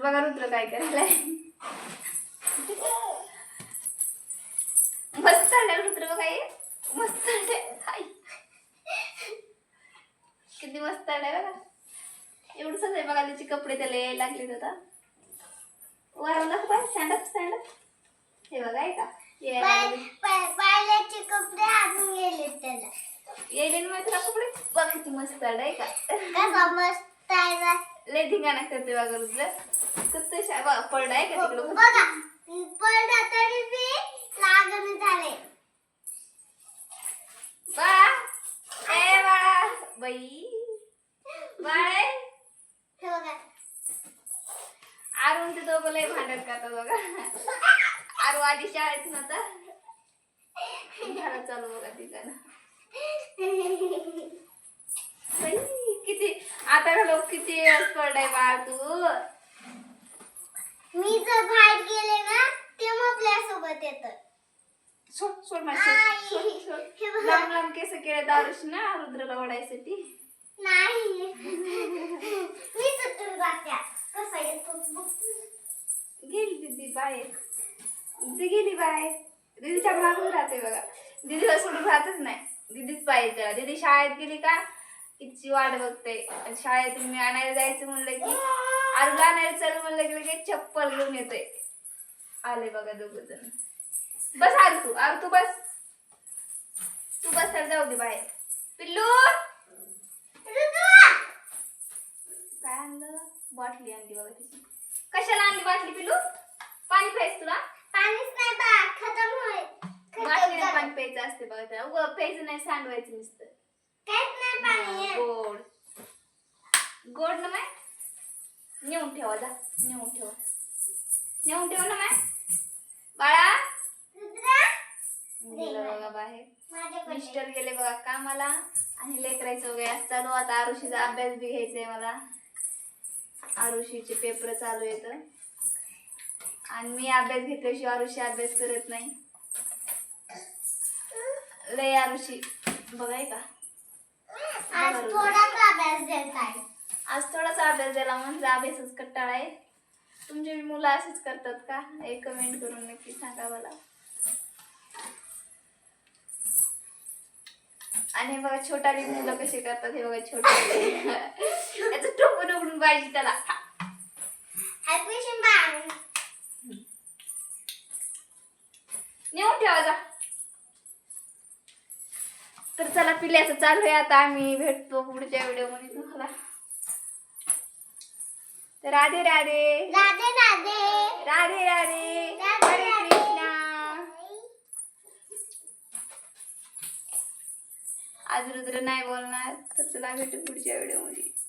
तर बघा रुद्र काय करायलाय. मस्त आल्या रुद्र बघा हे. मस्त आले. किती मस्त आलाय बघा. एवढंच आहे बघा त्याचे कपडे त्याला यायला लागले आता. वरवला by stand up stand up हे बघा आहे का. पायल्याचे कपडे अजून गेले त्याला. का कपडे? बघ किती मस्त आलाय का? कसा मस्त आहे धिंगाणा करते बघा रुद्र. कसं शा- बघा पडलाय का तिकडं? बघा. पडला तरी बी लागण झाले. बाळा ए बाळा. बाई. बाळे हे बघा. आरून ते दोघं लय भांडत करतात बघा. आरू आधी शाळेत नव्हता. घरात चालू बघा तिकडं किती आता लोक किती पडलाय बाळ तू? मी जर बाहेर गेले ना ते आपल्यासोबत येत सोड सोड माझी सोड, सोड, सोड. लांब लांब केस केले दारूश ना रुद्रला ओढायसाठी. नाही. मी सुटून जात्या कसा येतो बघ. गेली दीदी बाहेर. दीदी गेली बाहेर. दीदीच्या भागून राहते बघा. दीदीला सोडून राहतच नाही. दीदीच पाहिजे त्याला दीदी शाळेत गेली का तिची वाट बघते. शाळेतून मी आणायला जायचं म्हणलं की आरूला आणायला चल म्हणलं की लगेच चप्पल घेऊन येते आले बघा दोघ जण. बस आरू तू आरू तू बस. तू बस तर जाऊ दे बाहेर. पिल्लू! काय आणलं? बाटली आणली बघा तिची. कशाला आणली बाटली पिल्लू? पाणी प्यायचं तुला? पाणीच नाही बा खतम झालं. पाणी प्यायचं असते बघा त्याला. उगं प्यायचं नाही सांडवायचं नुसतं. काहीच नाही पाणी. गोड. गोड ना माय नेऊन ठेवा जा नेऊन ठेवा. नेऊन ठेवा ना माय बाळा. गेलं बघा बाहेर. मिस्टर गेले बघा कामाला. आणि लेकरायचं वगैरे चालू आता आरुषीचा अभ्यास बी घ्यायचा आहे मला. आरुषीचे पेपर चालू येत आणि मी अभ्यास घेतल्याशिवाय आरुषी अभ्यास करत नाही. लय आरुषी. बघाय का? आज थोडाच अभ्यास देत आहे. आज थोडासा अभ्यास द्यायला म्हणजे अभ्यासच कट्टाळा आहे. तुमचे मुलं असेच करतात का? एक कमेंट करून नक्की सांगा मला. आणि हे बघा छोटाली मुलं कसे करतात हे बघा छोटे. याचं उघडून पाहिजे त्याला. नेऊन ठेवा जा. तर चला पिल्याचं चालू आहे. आता आम्ही भेटतो पुढच्या व्हिडिओमध्ये तुम्हाला. तर राधे राधे. राधे राधे. राधे राधे. राधे हरे. कृष्णा. आज रुद्र नाही बोलणार तर चला भेटू पुढच्या व्हिडिओमध्ये.